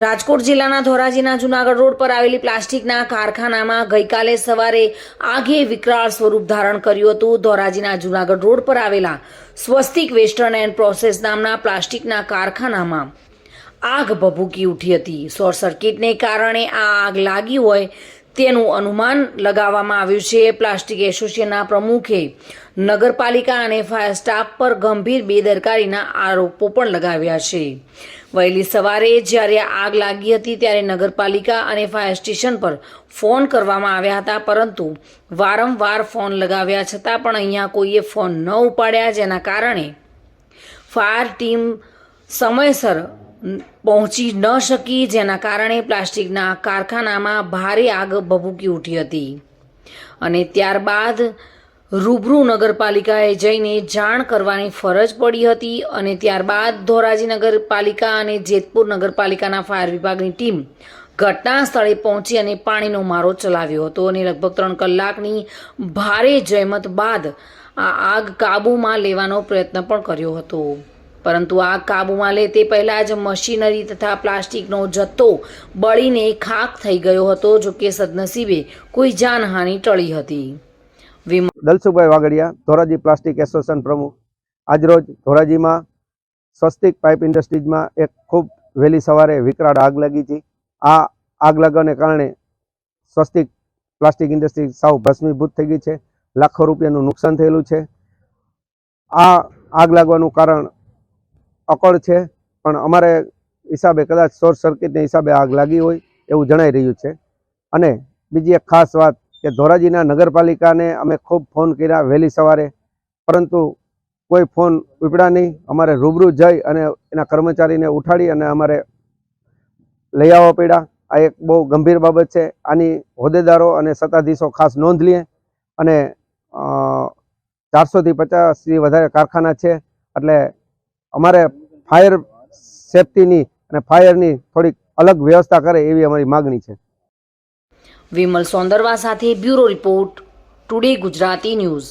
રાજકોટ જિલ્લાના ધોરાજીના જુનાગઢ રોડ પર આવેલી પ્લાસ્ટિકના કારખાનામાં ગઈકાલે સવારે આગે વિકરાળ સ્વરૂપ ધારણ કર્યું હતું. ધોરાજીના જુનાગઢ રોડ પર આવેલા સ્વસ્તિક વેસ્ટર્ન એન્ડ પ્રોસેસ નામના પ્લાસ્ટિકના કારખાનામાં આગ ભભૂકી ઉઠી હતી. શોર્ટ સર્કિટને કારણે આ આગ લાગી હોય તેનું અનુમાન લગાવવામાં આવ્યું છે પ્લાસ્ટિક એસોસિએશનના પ્રમુખે. નગરપાલિકા અને ફાયર સ્ટાફ પર ગંભીર બેદરકારીના આરોપો પણ લગાવ્યા છે. વહેલી સવારે જ્યારે આગ લાગી હતી ત્યારે નગરપાલિકા અને ફાયર સ્ટેશન પર ફોન કરવામાં આવ્યા હતા, પરંતુ વારંવાર ફોન લગાવ્યા છતાં પણ અહીંયા કોઈએ ફોન ન ઉપાડ્યા, જેના કારણે ફાયર ટીમ સમયસર પહોંચી ન શકી, જેના કારણે પ્લાસ્ટિકના કારખાનામાં ભારે આગ ભભૂકી ઉઠી હતી. અને ત્યારબાદ રૂબરૂ નગરપાલિકાએ જઈને જાણ કરવાની ફરજ પડી હતી અને ત્યારબાદ ધોરાજી નગરપાલિકા અને જેતપુર નગરપાલિકાના ફાયર વિભાગની ટીમ ઘટના સ્થળે પહોંચી અને પાણીનો મારો ચલાવ્યો હતો અને લગભગ ત્રણ કલાકની ભારે જહેમત બાદ આ આગ કાબૂમાં લેવાનો પ્રયત્ન પણ કર્યો હતો. પરંતુ આગ કાબૂમાં લે તે પહેલાં જ મશીનરી તથા પ્લાસ્ટિકનો જથ્થો બળીને ખાખ થઈ ગયો હતો, જો કે સદનસીબે કોઈ જાનહાનિ ટળી હતી. દલસુભાઈ વાગડિયા ધોરાજી પ્લાસ્ટિક એસોસિએશન પ્રમુખ. આજરોજ ધોરાજીમાં સ્વસ્તિક પાઇપ ઇન્ડસ્ટ્રીઝમાં એક ખૂબ વહેલી સવારે વિકરાળ આગ લાગી હતી. આ આગ લાગવાને કારણે સ્વસ્તિક પ્લાસ્ટિક ઇન્ડસ્ટ્રી સાવ ભસ્મીભૂત થઈ ગઈ છે. લાખો રૂપિયાનું નુકસાન થયેલું છે. આ આગ લાગવાનું કારણ અકળ છે, પણ અમારે હિસાબે કદાચ શોર્ટ સર્કિટને હિસાબે આગ લાગી હોય એવું જણાઈ રહ્યું છે. અને બીજી એક ખાસ વાત કે ધોરાજીના નગરપાલિકાને અમે ખૂબ ફોન કર્યા વહેલી સવારે, પરંતુ કોઈ ફોન ઉપડ્યા નહીં. અમારે રૂબરૂ જઈ અને એના કર્મચારીને ઉઠાડી અને અમારે લઈ આવવા પડ્યા. આ એક બહુ ગંભીર બાબત છે. આની હોદ્દેદારો અને સત્તાધીશો ખાસ નોંધ લે અને ચારસોથી પચાસથી વધારે કારખાના છે. એટલે અમારે ફાયર સેફટીની અને ફાયરની થોડીક અલગ વ્યવસ્થા કરે એવી અમારી માગણી છે. વિમલ સોંદરવા સાથે bureau report, today Gujarati news.